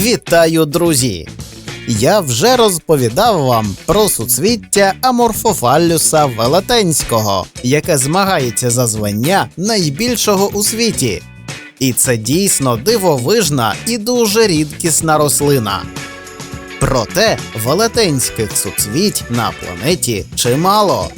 Вітаю, друзі! Я вже розповідав вам про суцвіття аморфофаллюса велетенського, яке змагається за звання найбільшого у світі. І це дійсно дивовижна і дуже рідкісна рослина. Проте велетенських суцвіть на планеті чимало.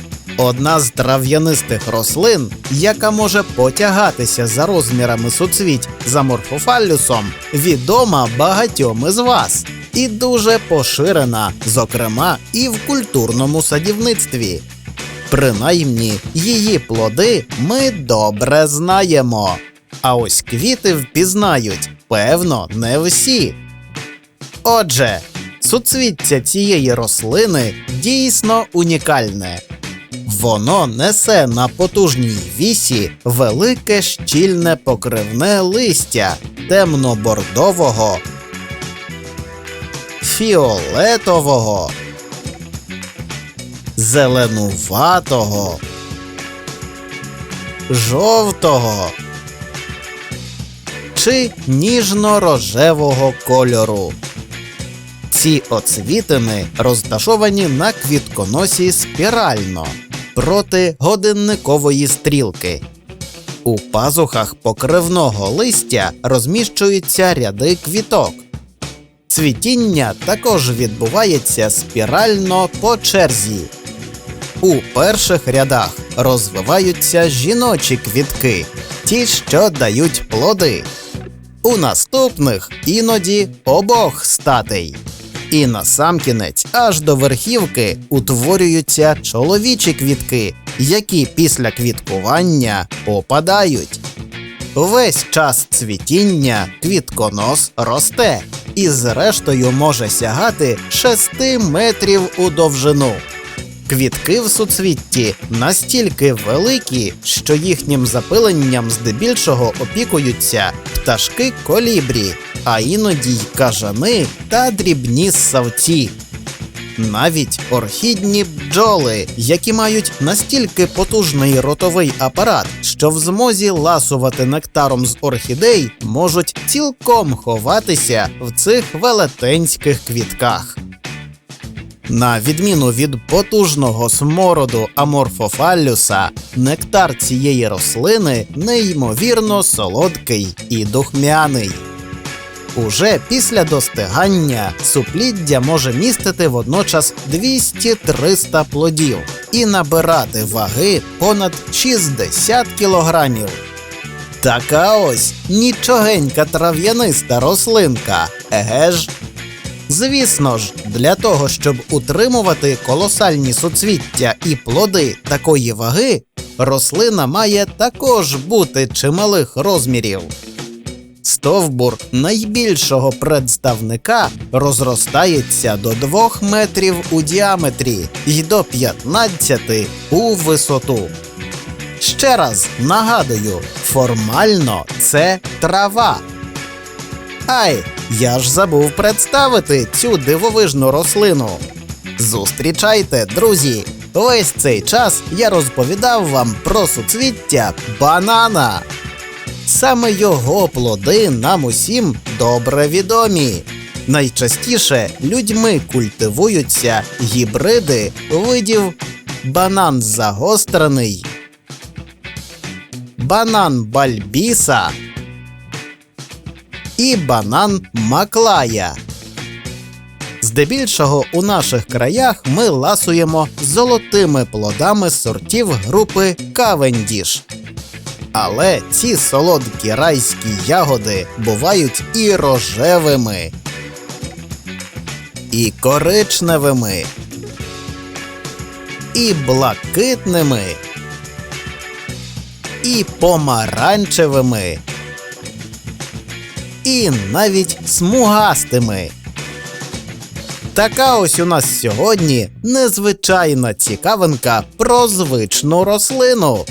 Одна з трав'янистих рослин, яка може потягатися за розмірами суцвіть за морфофаллюсом, відома багатьом із вас і дуже поширена, зокрема і в культурному садівництві. Принаймні, її плоди ми добре знаємо. А ось квіти впізнають, певно, не всі. Отже, суцвіття цієї рослини дійсно унікальне. Воно несе на потужній вісі велике щільне покривне листя темно-бордового, фіолетового, зеленуватого, жовтого чи ніжно-рожевого кольору. Ці оцвітини розташовані на квітконосі спірально проти годинникової стрілки. У пазухах покривного листя розміщуються ряди квіток. Цвітіння також відбувається спірально по черзі. У перших рядах розвиваються жіночі квітки, ті, що дають плоди. У наступних іноді обох статей. І насамкінець аж до верхівки утворюються чоловічі квітки, які після квіткування опадають. Весь час цвітіння квітконос росте і зрештою може сягати 6 метрів у довжину. Квітки в суцвітті настільки великі, що їхнім запиленням здебільшого опікуються пташки колібрі, а іноді й кажани та дрібні ссавці. Навіть орхідні бджоли, які мають настільки потужний ротовий апарат, що в змозі ласувати нектаром з орхідей, можуть цілком ховатися в цих велетенських квітках. На відміну від потужного смороду аморфофаллюса, нектар цієї рослини неймовірно солодкий і духмяний. Уже після достигання супліддя може містити водночас 200-300 плодів і набирати ваги понад 60 кілограмів. Така ось нічогенька трав'яниста рослинка, еге ж. Звісно ж, для того, щоб утримувати колосальні суцвіття і плоди такої ваги, рослина має також бути чималих розмірів. Стовбур найбільшого представника розростається до 2 метрів у діаметрі і до 15 у висоту. Ще раз нагадую, формально це трава. Ай, я ж забув представити цю дивовижну рослину. Зустрічайте, друзі! Весь цей час я розповідав вам про суцвіття банана. Саме його плоди нам усім добре відомі. Найчастіше людьми культивуються гібриди видів банан загострений, банан бальбіса і банан маклая. Здебільшого у наших краях ми ласуємо золотими плодами сортів групи Кавендіш. Але ці солодкі райські ягоди бувають і рожевими, і коричневими, і блакитними, і помаранчевими, і навіть смугастими. Така ось у нас сьогодні незвичайна цікавинка про звичну рослину.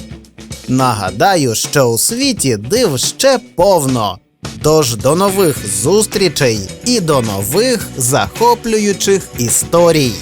Нагадаю, що у світі див ще повно. Тож до нових зустрічей і до нових захоплюючих історій.